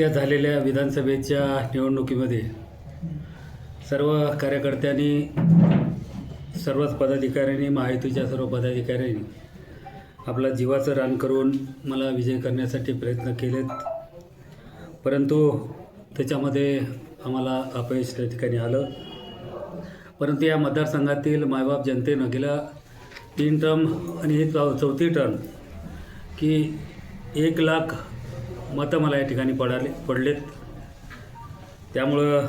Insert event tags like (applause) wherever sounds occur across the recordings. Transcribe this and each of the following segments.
नुकत्याच झालेल्या विधानसभेच्या निवडणुकीमध्ये सर्व कार्यकर्त्यांनी सर्वच पदाधिकाऱ्यांनी महायुतीच्या सर्व पदाधिकाऱ्यांनी आपला जीवाचं रान करून मला विजय करण्यासाठी प्रयत्न केलेत. परंतु त्याच्यामध्ये आम्हाला अपयश त्या ठिकाणी आलं. परंतु या मतदारसंघातील मायबाप जनतेनं गेल्या तीन टर्म आणि हे चौथी टर्म की एक लाख मतं मला या ठिकाणी पडाले पडलेत. त्यामुळं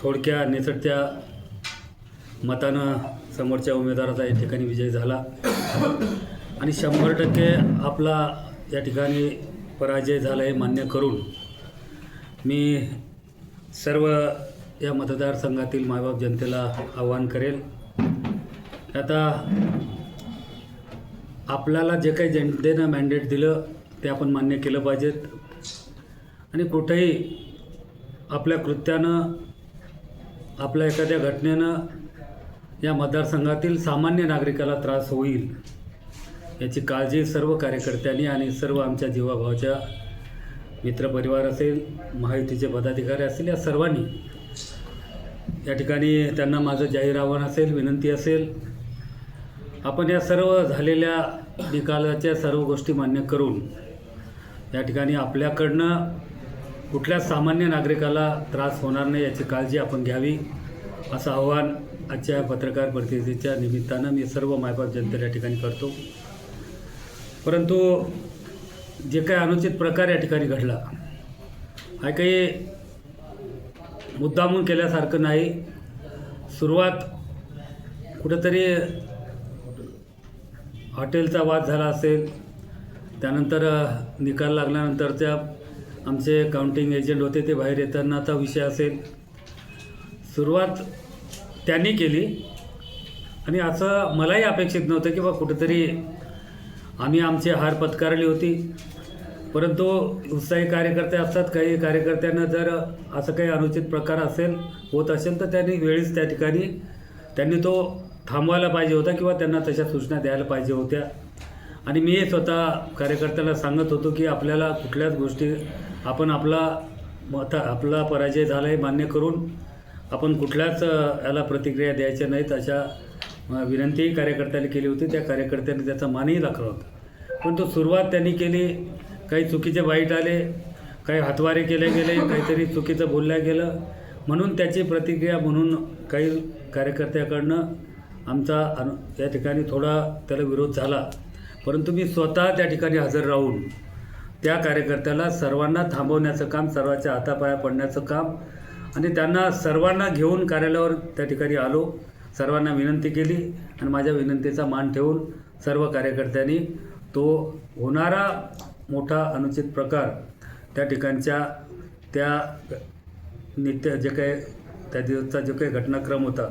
थोडक्या निसटत्या मतानं समोरच्या उमेदवाराचा या ठिकाणी विजय झाला. आणि शंभर टक्के आपला या ठिकाणी पराजय झाला हे मान्य करून मी सर्व या मतदारसंघातील मायबाप जनतेला आवाहन करेल. आता आपल्याला जे काही जनतेनं मॅन्डेट दिलं ते आपण मान्य केलं पाहिजेत. आणि कुठेही आपल्या कृत्यानं आपल्या एखाद्या घटनेनं या मतदारसंघातील सामान्य नागरिकाला त्रास होईल याची काळजी सर्व कार्यकर्त्यांनी आणि सर्व आमच्या जीवाभावाच्या मित्रपरिवार असेल महायुतीचे पदाधिकारी असतील या सर्वांनी या ठिकाणी त्यांना माझं जाहीर आव्हान असेल विनंती असेल. आपण या सर्व झालेल्या निकालाच्या सर्व गोष्टी मान्य करून या ठिकाणी आपल्याकडनं कुठल्या सामान्य नागरिकाला त्रास होणार नाही याची काळजी आपण घ्यावी असं आव्हान आजच्या पत्रकार परिषदेच्या निमित्तानं मी सर्व मायबाप जनतेला या ठिकाणी करतो. परंतु जे काही अनुचित प्रकार या ठिकाणी घडला हा काही मुद्दामून केल्यासारखं नाही. सुरुवात कुठंतरी हॉटेलचा वाद झाला असेल त्यानंतर निकाल लागल्यानंतर त्या आमचे काउंटिंग एजंट होते ते बाहेर येतानाचा विषय असेल. सुरुवात त्यांनी केली. आणि असं मलाही अपेक्षित नव्हतं की बा कुठंतरी आम्ही आमची हार पत्कारली होती. परंतु उत्साही कार्यकर्ते असतात. काही कार्यकर्त्यांना जर असं काही अनुचित प्रकार असेल होत असेल तर त्यांनी वेळीच त्या ठिकाणी त्यांनी तो थांबवायला पाहिजे होता किंवा त्यांना तशा सूचना द्यायला पाहिजे होत्या. आणि मी स्वतः कार्यकर्त्याला सांगत होतो की आपल्याला कुठल्याच गोष्टी आपण आपला मत आपला पराजय झाला आहे मान्य करून आपण कुठल्याच याला प्रतिक्रिया द्यायच्या नाहीत अशा विनंतीही कार्यकर्त्याने केली होती. त्या कार्यकर्त्यांनी त्याचा मानही दाखला होता. तो सुरुवात त्यांनी केली. काही चुकीचे वाईट आले काही हातवारे केले गेले काहीतरी चुकीचं बोलल्या गेलं. म्हणून त्याची प्रतिक्रिया म्हणून काही कार्यकर्त्याकडनं आमचा अनु या ठिकाणी थोडा त्याला विरोध झाला. परंतु मी स्वतः त्या ठिकाणी हजर राहून त्या कार्यकर्त्याला सर्वांना थांबवण्याचं काम सर्वांच्या हातापाया पडण्याचं काम आणि त्यांना सर्वांना घेऊन कार्यालयावर त्या ठिकाणी आलो. सर्वांना विनंती केली आणि माझ्या विनंतीचा मान ठेवून सर्व कार्यकर्त्यांनी तो होणारा मोठा अनुचित प्रकार त्या ठिकाणच्या त्या नित्य जे काही त्या दिवसचा जो काही घटनाक्रम होता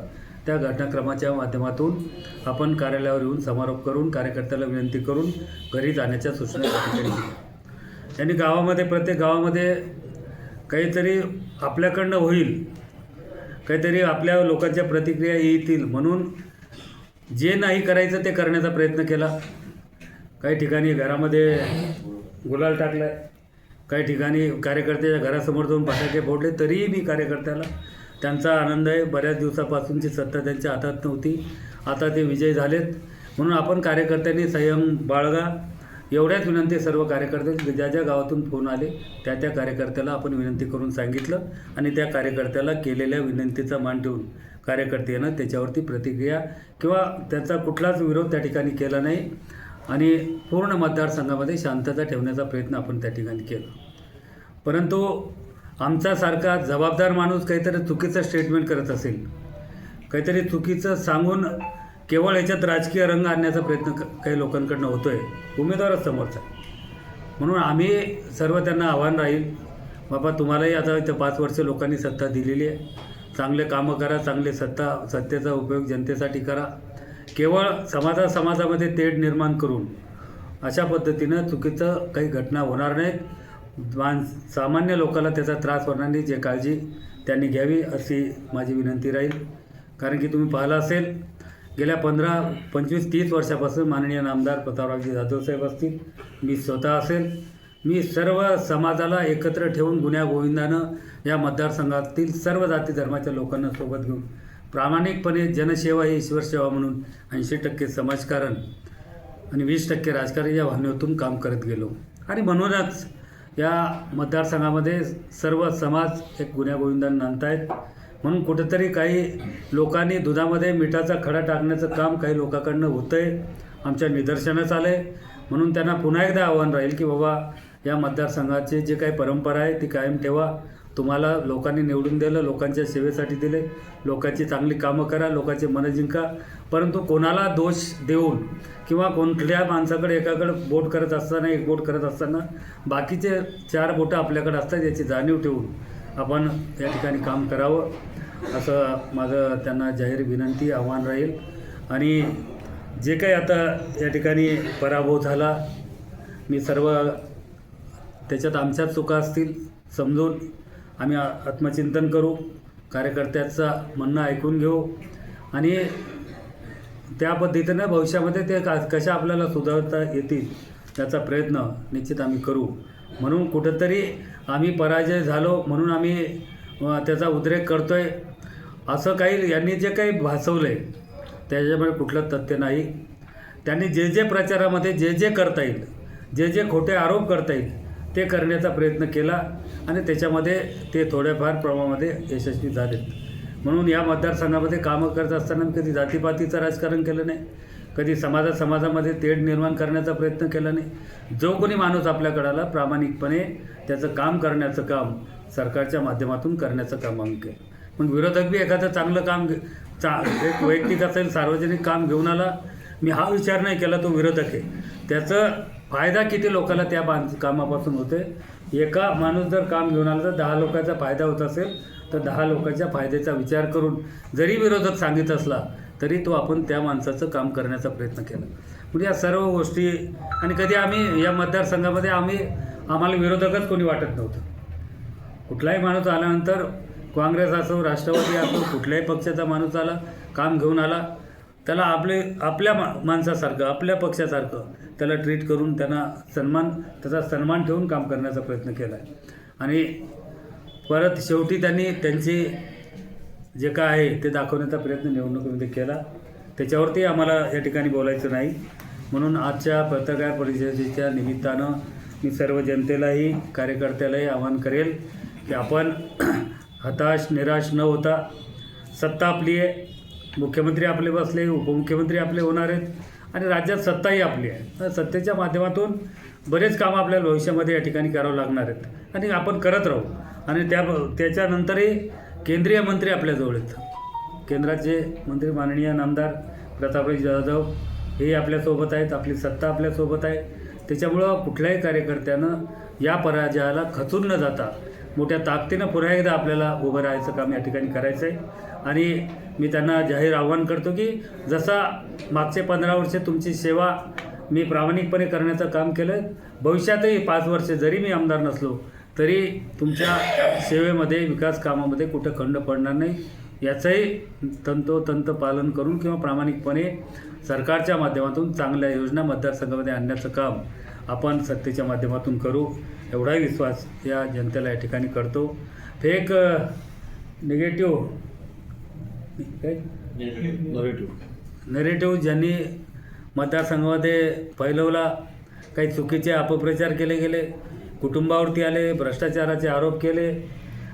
त्या घटनाक्रमाच्या माध्यमातून आपण कार्यालयावर येऊन समारोप करून कार्यकर्त्याला विनंती करून घरी जाण्याच्या सूचना त्यांनी यांनी गावामध्ये प्रत्येक गावामध्ये काहीतरी आपल्याकडनं होईल काहीतरी आपल्या लोकांच्या प्रतिक्रिया येतील म्हणून जे नाही करायचं ते करण्याचा प्रयत्न केला. काही ठिकाणी घरामध्ये गुलाल टाकलाय काही ठिकाणी कार्यकर्त्याच्या घरासमोर जाऊन फटाके फोडले तरीही मी कार्यकर्त्याला त्यांचा आनंद आहे. बऱ्याच दिवसापासूनची सत्ता त्यांच्या हातात नव्हती. आता ते विजय झालेत. म्हणून आपण कार्यकर्त्यांनी संयम बाळगा. एवढ्याच विनंती सर्व कार्यकर्ते ज्या ज्या गावातून फोन आले त्या त्या कार्यकर्त्याला आपण विनंती करून सांगितलं आणि त्या कार्यकर्त्याला केलेल्या विनंतीचा मान ठेवून कार्यकर्त्यानं त्याच्यावरती प्रतिक्रिया किंवा त्याचा कुठलाच विरोध त्या ठिकाणी केला नाही आणि पूर्ण मतदारसंघामध्ये शांतता ठेवण्याचा प्रयत्न आपण त्या ठिकाणी केला. परंतु आमच्यासारखा जबाबदार माणूस काहीतरी चुकीचं स्टेटमेंट करत असेल. काहीतरी चुकीचं सांगून केवळ याच्यात राजकीय रंग आणण्याचा प्रयत्न क- काही लोकांकडनं होतो आहे उमेदवारच समोरचा. म्हणून आम्ही सर्व त्यांना आव्हान राहील बाबा तुम्हालाही आता इथं पाच वर्ष लोकांनी सत्ता दिलेली आहे. चांगले कामं करा चांगले सत्ता सत्तेचा उपयोग जनतेसाठी करा. केवळ समाजा समाजामध्ये तेढ निर्माण करून अशा पद्धतीनं चुकीचं काही घटना होणार नाहीत. मान सामान्य लोकाला त्याचा त्रास होणार नाही जे काळजी त्यांनी घ्यावी अशी माझी विनंती राहील. कारण की तुम्ही पाहिलं असेल गेल्या पंधरा पंचवीस तीस वर्षापासून माननीय नामदार प्रतापरावजी जाधव साहेब असतील. मी स्वतः असेल. मी सर्व समाजाला एकत्र ठेवून गुन्ह्या गोविंदानं या मतदारसंघातील सर्व जाती धर्माच्या लोकांना सोबत घेऊन प्रामाणिकपणे जनसेवा ही ईश्वर सेवा म्हणून ऐंशी टक्के समाजकारण आणि वीस टक्के राजकारण या भावनेतून काम करत गेलो. आणि म्हणूनच या मतदारसंघामध्ये सर्व समाज एक गुण्यागोविंदांना गोविंदानं आहेत म्हणून कुठेतरी काही लोकांनी दुधामध्ये मिठाचा खडा टाकण्याचं काम काही लोकांकडनं होतं आहे आमच्या निदर्शनास आलं आहे म्हणून त्यांना पुन्हा एकदा आव्हान राहील की बाबा या मतदारसंघाची जी काही परंपरा आहे ती कायम ठेवा. तुम्हाला लोकांनी निवडून दिलं लोकांच्या सेवेसाठी दिले लोकांची चांगली कामं करा लोकांचे मनं जिंका. परंतु कोणाला दोष देऊन किंवा कोणत्या माणसाकडे एकाकडे बोट करत असताना एक बोट करत असताना बाकीचे चार बोटं आपल्याकडे असतात याची जाणीव ठेवून आपण या ठिकाणी काम करावं. असं माझं त्यांना जाहीर विनंती आव्हान राहील. आणि जे काही आता या ठिकाणी पराभव झाला मी सर्व त्याच्यात आमच्याच चुका असतील समजून आम्ही आत्मचिंतन करू कार्यकर्त्याचं म्हणणं ऐकून घेऊ आणि त्या पद्धतीनं भविष्यामध्ये ते का कशा आपल्याला सुधारता येतील त्याचा प्रयत्न निश्चित आम्ही करू. म्हणून कुठंतरी आम्ही पराजय झालो म्हणून आम्ही त्याचा उद्रेक करतो आहे असं काही यांनी जे काही भासवलं आहे त्याच्यामुळे कुठलं तथ्य नाही. त्यांनी जे जे प्रचारामध्ये जे जे करता येईल जे जे खोटे आरोप करता येईल ते करण्याचा प्रयत्न केला आणि त्याच्यामध्ये ते थोड्याफार प्रमाणामध्ये यशस्वी झालेत. म्हणून या मतदारसंघामध्ये कामं करत असताना कधी जातीपातीचं राजकारण केलं नाही कधी समाजा समाजामध्ये तेढ निर्माण करण्याचा प्रयत्न केला नाही. जो कोणी माणूस आपल्याकडे आला प्रामाणिकपणे त्याचं काम करण्याचं काम सरकारच्या माध्यमातून करण्याचं काम आम्ही केलं. मग विरोधक बी एखादं चांगलं काम घे- चा एक वैयक्तिक असेल सार्वजनिक काम घेऊन आला मी हा विचार नाही केला तो विरोधक आहे. त्याचं फायदा किती लोकांना त्या बांधकामापासून होते एका माणूस जर काम घेऊन आला तर दहा लोकांचा फायदा होत असेल तर दहा लोकांच्या फायद्याचा विचार करून जरी विरोधक सांगित असला तरी तो आपण त्या माणसाचं काम करण्याचा प्रयत्न केला. म्हणजे या सर्व गोष्टी आणि कधी आम्ही या मतदारसंघामध्ये आम्ही आम्हाला विरोधकच कोणी वाटत नव्हतं. कुठलाही माणूस आल्यानंतर काँग्रेस असो राष्ट्रवादी असो कुठल्याही पक्षाचा माणूस आला काम घेऊन आला त्याला आपले आपल्या मा माणसासारखं आपल्या पक्षासारखं त्याला ट्रीट करून त्यांना सन्मान त्याचा सन्मान ठेवून काम करण्याचा प्रयत्न केला आहे आणि परत शेवटी त्यांनी त्यांचे जे काय आहे ते दाखवण्याचा प्रयत्न निवडणुकीमध्ये केला. त्याच्यावरती आम्हाला या ठिकाणी बोलायचं नाही. म्हणून आजच्या पत्रकार परिषदेच्या निमित्तानं मी सर्व जनतेलाही कार्यकर्त्यालाही आवाहन करेल की आपण (clears throat) हताश निराश न होता सत्ता आपली आहे. मुख्यमंत्री आपले बसले उपमुख्यमंत्री आपले होणार आहेत. आणि राज्यात सत्ताही आपली आहे. तर सत्तेच्या माध्यमातून बरेच कामं आपल्याला भविष्यामध्ये या ठिकाणी करावं लागणार आहेत. आणि आपण करत राहू. आणि त्या त्याच्यानंतरही केंद्रीय मंत्री आपल्याजवळ आहेत. केंद्राचे मंत्री माननीय नामदार प्रतापराव जाधव हे आपल्यासोबत आहेत. आपली सत्ता आपल्यासोबत आहे. त्याच्यामुळं कुठल्याही कार्यकर्त्यानं या पराजयाला खचून न जाता मोठ्या ताकदीनं पुन्हा एकदा आपल्याला उभं राहायचं काम या ठिकाणी करायचं आहे आणि मी त्यांना जाहीर आव्हान करतो की जसा मागचे पंधरा वर्षे तुमची सेवा मी प्रामाणिकपणे करण्याचं काम केलं भविष्यातही पाच वर्षे जरी मी आमदार नसलो तरी तुमच्या सेवेमध्ये विकास कामामध्ये कुठं खंड पडणार नाही याचंही तंतोतंत पालन करून किंवा प्रामाणिकपणे सरकारच्या माध्यमातून चांगल्या योजना मतदारसंघामध्ये आणण्याचं काम आपण सत्तेच्या माध्यमातून करू एवढाही विश्वास या जनतेला या ठिकाणी करतो. फेक निगेटिव्ह काय? नेरेटिव्ह ज्यांनी मतदारसंघामध्ये फैलवला काही चुकीचे अपप्रचार केले गेले कुटुंबावरती आले भ्रष्टाचाराचे आरोप केले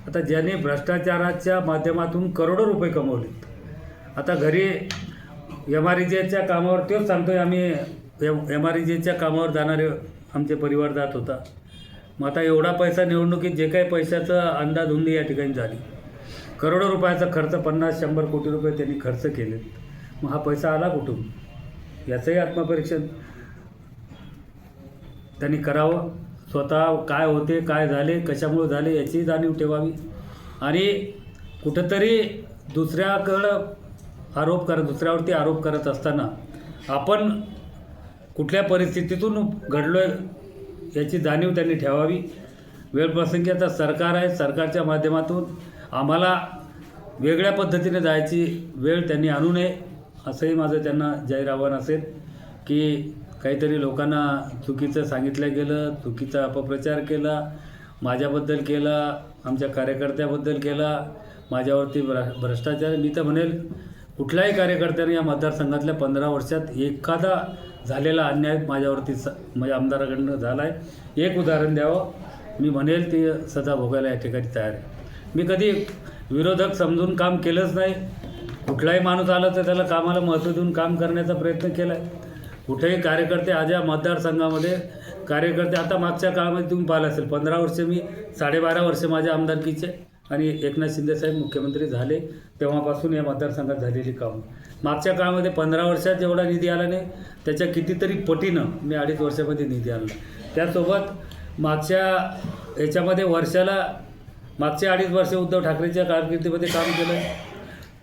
आता ज्यांनी भ्रष्टाचाराच्या माध्यमातून करोडो रुपये कमवले. आता घरी एम आर जेच्या कामावर तोच सांगतोय आम्ही एम आर जेच्या कामावर जाणारे आमचे परिवार जात होता. मग आता एवढा पैसा निवडणुकीत जे काही पैशाचं अंदाधुंदी या ठिकाणी झाली. करोडो रुपयाचा खर्च पन्नास शंभर कोटी रुपये त्यांनी खर्च केले. मग हा पैसा आला कुठून? याचंही आत्मपरीक्षण. त्यांनी करावं. स्वतः काय होते काय झाले कशामुळे झाले याची जाणीव ठेवावी. आणि कुठंतरी दुसऱ्याकडं आरोप करत दुसऱ्यावरती आरोप करत असताना आपण कुठल्या परिस्थितीतून घडलो आहे याची जाणीव त्यांनी ठेवावी. वेळप्रसंगी आता सरकार आहे. सरकारच्या माध्यमातून आम्हाला वेगळ्या पद्धतीने जायची वेळ त्यांनी आणू नये असंही माझं त्यांना जाहीर आव्हान असेल की काहीतरी लोकांना चुकीचं सांगितलं गेलं चुकीचा अपप्रचार केला माझ्याबद्दल केला आमच्या कार्यकर्त्याबद्दल केला माझ्यावरती भ्र भ्रष्टाचार मी तर म्हणेल कुठल्याही कार्यकर्त्याने या मतदारसंघातल्या पंधरा वर्षात एखादा झालेला अन्याय माझ्यावरती स म्हणजे आमदाराकडनं झाला आहे एक उदाहरण द्यावं. मी म्हणेल ते सदा भोगायला या ठिकाणी तयार आहे. मी कधी विरोधक समजून काम केलंच नाही. कुठलाही माणूस आला तर त्याला कामाला महत्त्व देऊन काम करण्याचा प्रयत्न केला आहे कुठेही कार्यकर्ते आज या मतदारसंघामध्ये कार्यकर्ते आता मागच्या काळामध्ये तुम्ही पाहिलं असेल पंधरा वर्ष मी साडेबारा वर्ष माझ्या आमदारकीचे आणि एकनाथ शिंदेसाहेब मुख्यमंत्री झाले. तेव्हापासून या मतदारसंघात झालेली कामं. मागच्या काळामध्ये पंधरा वर्षात जेवढा निधी आला नाही त्याच्या कितीतरी पटीनं मी अडीच वर्षामध्ये निधी आणला. त्यासोबत मागच्या याच्यामध्ये वर्षाला मागच्या अडीच वर्ष उद्धव ठाकरेच्या कारकिर्दीमध्ये काम केलं.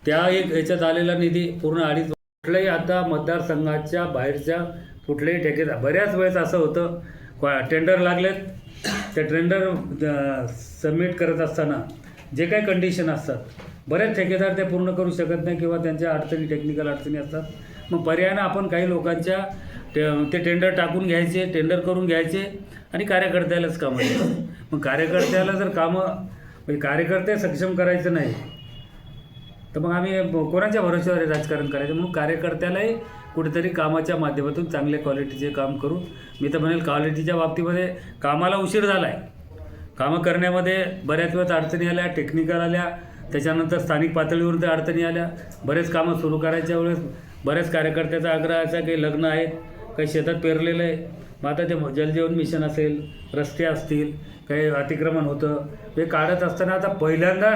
त्या एक याच्यात आलेला निधी पूर्ण अडीच कुठल्याही आता मतदारसंघाच्या बाहेरच्या कुठल्याही ठेकेदार बऱ्याच वेळेस असं होतं टेंडर लागलेत. त्या टेंडर सबमिट करत असताना जे काही कंडिशन असतात बरेच ठेकेदार ते पूर्ण करू शकत नाही किंवा त्यांच्या अडचणी टेक्निकल अडचणी असतात. मग पर्यायानं आपण काही लोकांच्या ते ते टेंडर टाकून घ्यायचे टेंडर करून घ्यायचे आणि कार्यकर्त्यालाच कामं मग कार्यकर्त्याला जर कामं म्हणजे कार्यकर्ते सक्षम करायचं नाही. तर मग आम्ही कोणाच्या भरोश्यावर राजकारण करायचं? म्हणून कार्यकर्त्यालाही कुठेतरी कामाच्या माध्यमातून चांगल्या क्वालिटीचे काम करू. मी तर म्हणेल क्वालिटीच्या बाबतीमध्ये कामाला उशीर झाला आहे कामं करण्यामध्ये बऱ्याच वेळेस अडचणी आल्या टेक्निकल आल्या त्याच्यानंतर स्थानिक पातळीवर त्या अडचणी आल्या. बरेच कामं सुरू करायच्या वेळेस बऱ्याच कार्यकर्त्याचा आग्रहाचा काही लग्न आहेत काही शेतात पेरलेलं आहे. मग आता ते जलजीवन मिशन असेल रस्ते असतील काही अतिक्रमण होतं हे काढत असताना आता पहिल्यांदा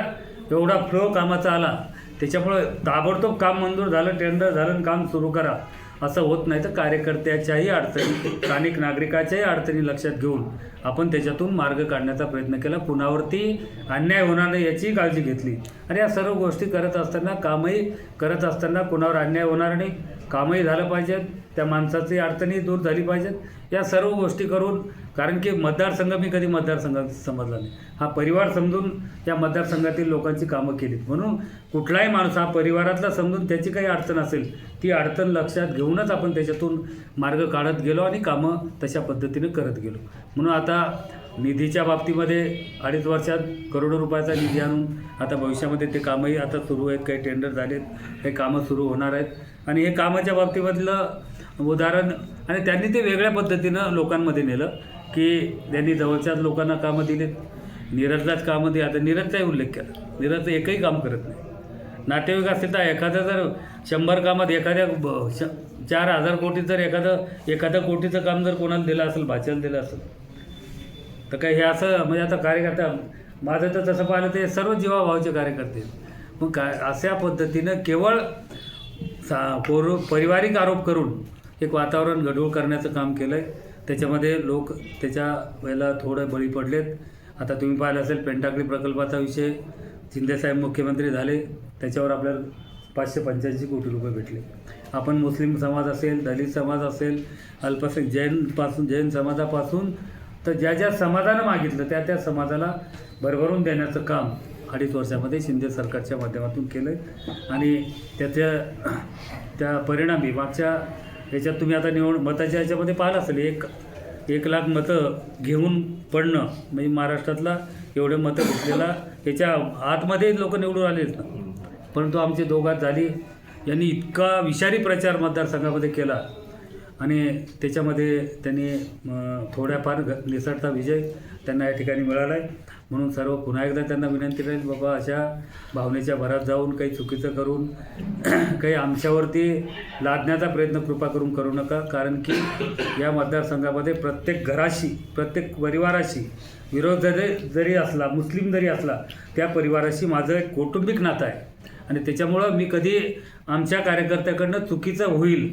एवढा फ्लो कामाचा आला. त्याच्यामुळे ताबडतोब काम मंजूर झालं टेंडर झालं आणि काम सुरू करा. असं होत नाही तर कार्यकर्त्याच्याही अडचणी स्थानिक नागरिकाच्याही अडचणी लक्षात घेऊन आपण त्याच्यातून मार्ग काढण्याचा प्रयत्न केला. कुणावरती अन्याय होणार नाही याचीही काळजी घेतली. आणि या सर्व गोष्टी करत असताना कामही करत असताना कुणावर अन्याय होणार नाही. कामही झालं पाहिजेत त्या माणसाची अडचणी दूर झाली पाहिजेत. या सर्व गोष्टी करून कारण की मतदारसंघ मी कधी मतदारसंघ समजला नाही. हा परिवार समजून या मतदारसंघातील लोकांची कामं केलीत. म्हणून कुठलाही माणूस हा परिवारातला समजून त्याची काही अडचण असेल ती अडचण लक्षात घेऊनच आपण त्याच्यातून मार्ग काढत गेलो आणि कामं तशा पद्धतीने करत गेलो. म्हणून आता निधीच्या बाबतीमध्ये अडीच वर्षात करोडो रुपयाचा निधी आणून आता भविष्यामध्ये ते कामंही आता सुरू आहेत काही टेंडर झालेत काही कामं सुरू होणार आहेत. आणि हे कामाच्या बाबतीमधलं उदाहरण आणि त्यांनी ते वेगळ्या पद्धतीनं लोकांमध्ये नेलं. की त्यांनी जवळच्याच लोकांना कामं दिलीत. नीरजलाच कामं दिली आता नीरजचाही उल्लेख केला. नीरजचं एकही काम करत नाही. नातेवाईक असेल तर एखादं जर शंभर कामात एखाद्या ब- श चार हजार कोटी जर एखादं एखादं कोटीचं काम जर कोणाला दिलं असेल भाच्याला दिलं असेल तर काही हे असं म्हणजे आता कार्यकर्ता माझं तर तसं पाहिलं ते सर्व जीवाभावाचे कार्यकर्ते मग काय अशा पद्धतीनं केवळ सा पोर पारिवारिक आरोप करून एक वातावरण गढूळ करण्याचं काम केलं आहे त्याच्यामध्ये लोक त्याच्या वेळेला थोडं बळी पडलेत. आता तुम्ही पाहिलं असेल पेंटाकळी प्रकल्पाचा विषय शिंदेसाहेब मुख्यमंत्री झाले. त्याच्यावर आपल्याला पाचशे पंच्याऐंशी कोटी रुपये भेटले. आपण मुस्लिम समाज असेल दलित समाज असेल अल्पसंख्य जैनपासून जैन समाजापासून तर ज्या ज्या समाजानं मागितलं त्या त्या समाजाला भरभरून देण्याचं काम अडीच वर्षामध्ये शिंदे सरकारच्या माध्यमातून केलं आहे आणि त्याच्या त्या परिणामी मागच्या याच्यात तुम्ही आता निवड मताच्या याच्यामध्ये पाहिलं असेल एक एक लाख मतं घेऊन पडणं म्हणजे महाराष्ट्रातला एवढे मतं घेतलेला याच्या आतमध्ये लोक निवडून आलेच ना. परंतु आमची दोघात झाली. यांनी इतका विषारी प्रचार मतदारसंघामध्ये केला. आणि त्याच्यामध्ये त्यांनी थोड्याफार घ निसटता विजय त्यांना या ठिकाणी मिळाला आहे म्हणून सर्व पुन्हा एकदा त्यांना विनंती राहील बाबा अशा भावनेच्या भरात जाऊन काही चुकीचं करून (clears throat) काही आमच्यावरती लादण्याचा प्रयत्न कृपा करून करू नका. कारण की या मतदारसंघामध्ये प्रत्येक घराशी प्रत्येक परिवाराशी विरोध जरी जरी असला मुस्लिम जरी असला त्या परिवाराशी माझं एक कौटुंबिक नातं आहे. आणि त्याच्यामुळं मी कधी आमच्या कार्यकर्त्याकडनं चुकीचं होईल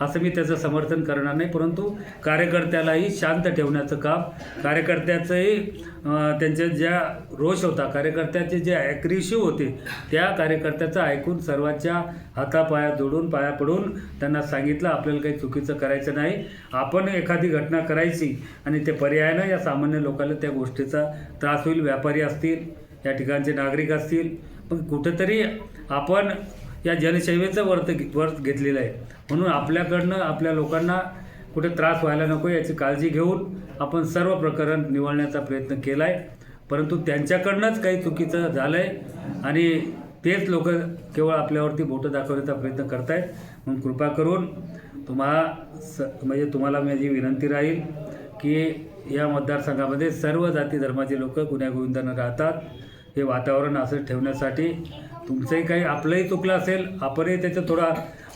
असं मी त्याचं समर्थन करणार नाही परंतु कार्यकर्त्यालाही शांत ठेवण्याचं काम कार्यकर्त्याचंही त्यांच्या ज्या रोष होता कार्यकर्त्याचे जे ॲग्रेसिव्ह होते त्या कार्यकर्त्याचं ऐकून सर्वांच्या हातापाया जोडून पाया पडून त्यांना सांगितलं आपल्याला काही चुकीचं करायचं नाही आपण एखादी घटना करायची आणि ते पर्यायानं या सामान्य लोकांना त्या गोष्टीचा त्रास होईल व्यापारी असतील या ठिकाणचे नागरिक असतील पण कुठंतरी आपण या जनसेवेचं वर्त वर्त घेतलेलं आहे. म्हणून आपल्याकडनं आपल्या लोकांना कुठे त्रास व्हायला नको याची काळजी घेऊन आपण सर्व प्रकरण निवडण्याचा प्रयत्न केला आहे परंतु त्यांच्याकडनंच काही चुकीचं झालं आहे आणि तेच लोक केवळ आपल्यावरती बोटं दाखवण्याचा प्रयत्न करत आहेत म्हणून कृपा करून तुम्हाला स म्हणजे तुम्हाला माझी विनंती राहील की या मतदारसंघामध्ये सर्व जाती धर्माचे लोक गुन्ह्यागोविंदानं राहतात. हे वातावरण असं ठेवण्यासाठी. तुमचंही काही आपलंही चुकलं असेल आपणही त्याचं थोडा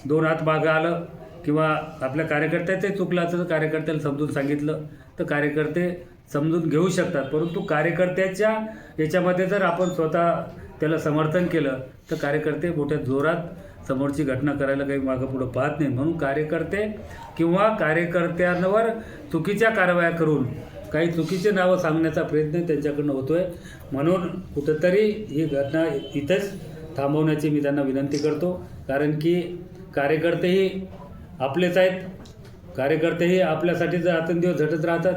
दोन हात मागं आलं किंवा आपल्या कार्यकर्त्याचंही चुकलं असेल तर कार्यकर्त्याला समजून सांगितलं तर कार्यकर्ते समजून घेऊ शकतात. परंतु कार्यकर्त्याच्या याच्यामध्ये जर आपण स्वतः त्याला समर्थन केलं तर कार्यकर्ते मोठ्या जोरात समोरची घटना करायला काही मागं पुढं पाहत नाही. म्हणून कार्यकर्ते किंवा कार्यकर्त्यांवर चुकीच्या कारवाया करून काही चुकीचे नावं सांगण्याचा प्रयत्न त्यांच्याकडनं होतो आहे म्हणून कुठंतरी ही घटना इथंच थांबवण्याची मी त्यांना विनंती करतो. कारण की कार्यकर्तेही आपलेच आहेत. कार्यकर्तेही आपल्यासाठीच रात्रंदिवस झटत राहतात.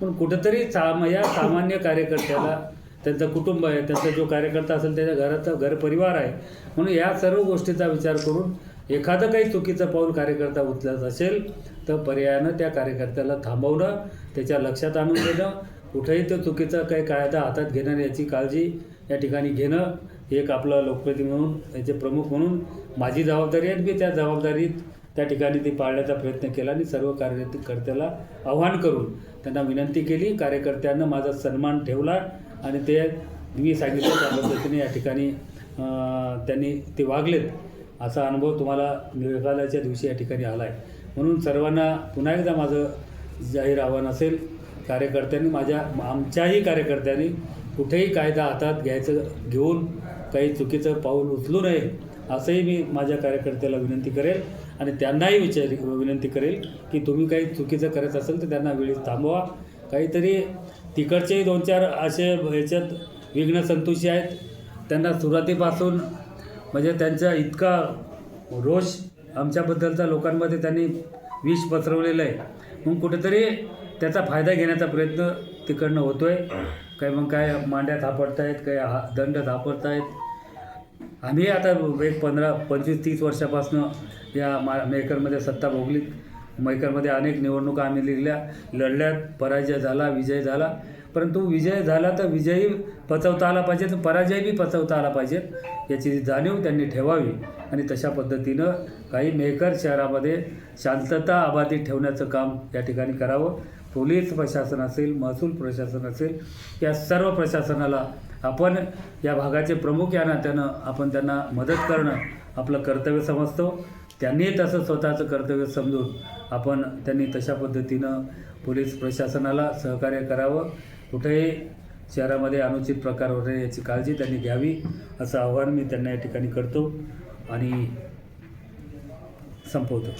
पण कुठंतरी साम या सामान्य कार्यकर्त्याला त्यांचं कुटुंब आहे त्यांचा जो कार्यकर्ता असेल त्याच्या घराचा घर परिवार आहे. म्हणून या सर्व गोष्टीचा विचार करून एखादं काही चुकीचं पाऊल कार्यकर्ता उचलत असेल तर पर्यायानं त्या कार्यकर्त्याला थांबवणं त्याच्या लक्षात आणून देणं कुठेही तो चुकीचा काही कायदा हातात घेणं याची काळजी या ठिकाणी घेणं हे एक आपलं लोकप्रती म्हणून याचे प्रमुख म्हणून माझी जबाबदारी आहे मी त्या जबाबदारीत त्या ठिकाणी ती पाळण्याचा प्रयत्न केला आणि सर्व कार्यकर्त्याला आव्हान करून त्यांना विनंती केली. कार्यकर्त्यांना माझा सन्मान ठेवला आणि ते मी सांगितलं त्या पद्धतीने या ठिकाणी त्यांनी ते वागलेत. असा अनुभव तुम्हाला निकालाच्या दिवशी या ठिकाणी आला आहे म्हणून सर्वांना पुन्हा एकदा माझं जाहीर आव्हान असेल कार्यकर्त्यांनी माझ्या आमच्याही कार्यकर्त्यांनी कुठेही कायदा हातात घ्यायचं घेऊन काही चुकीचं पाऊल उचलू नये असंही मी माझ्या कार्यकर्त्याला विनंती करेल आणि त्यांनाही विचार विनंती करेल की तुम्ही काही चुकीचं करत असेल तर त्यांना वेळीच थांबवा. काहीतरी तिकडचेही दोन चार असे ह्याच्यात विघ्न संतोषी आहेत. त्यांना सुरुवातीपासून म्हणजे त्यांचा इतका रोष आमच्याबद्दलचा लोकांमध्ये त्यांनी विष पसरवलेलं आहे. मग कुठेतरी त्याचा फायदा घेण्याचा प्रयत्न तिकडनं होतो आहे काही मग काय मांड्या थापडत आहेत काही हा दंड थापडत आहेत आम्ही आता एक पंधरा पंचवीस तीस वर्षापासून या मा मेकरमध्ये सत्ता भोगली मेकरमध्ये अनेक निवडणुका आम्ही लिहिल्या लढल्यात पराजय झाला विजय झाला. परंतु विजय झाला तर विजयही पचवता आला पाहिजे तर पराजयही पचवता आला पाहिजेत याची जाणीव त्यांनी ठेवावी. आणि तशा पद्धतीनं काही मेकर शहरामध्ये शांतता आबादी ठेवण्याचं काम या ठिकाणी करावं. पोलीस प्रशासन असेल महसूल प्रशासन असेल या सर्व प्रशासनाला आपण या भागाचे प्रमुख या नात्यानं आपण त्यांना मदत करणं आपलं कर्तव्य समजतो. त्यांनी तसं स्वतःचं कर्तव्य समजून आपण त्यांनी तशा पद्धतीनं पोलीस प्रशासनाला सहकार्य करावं. कुठेही शहरामध्ये अनुचित प्रकार होणे याची काळजी त्यांनी घ्यावी असं आव्हान मी त्यांना या ठिकाणी करतो आणि संपवतो.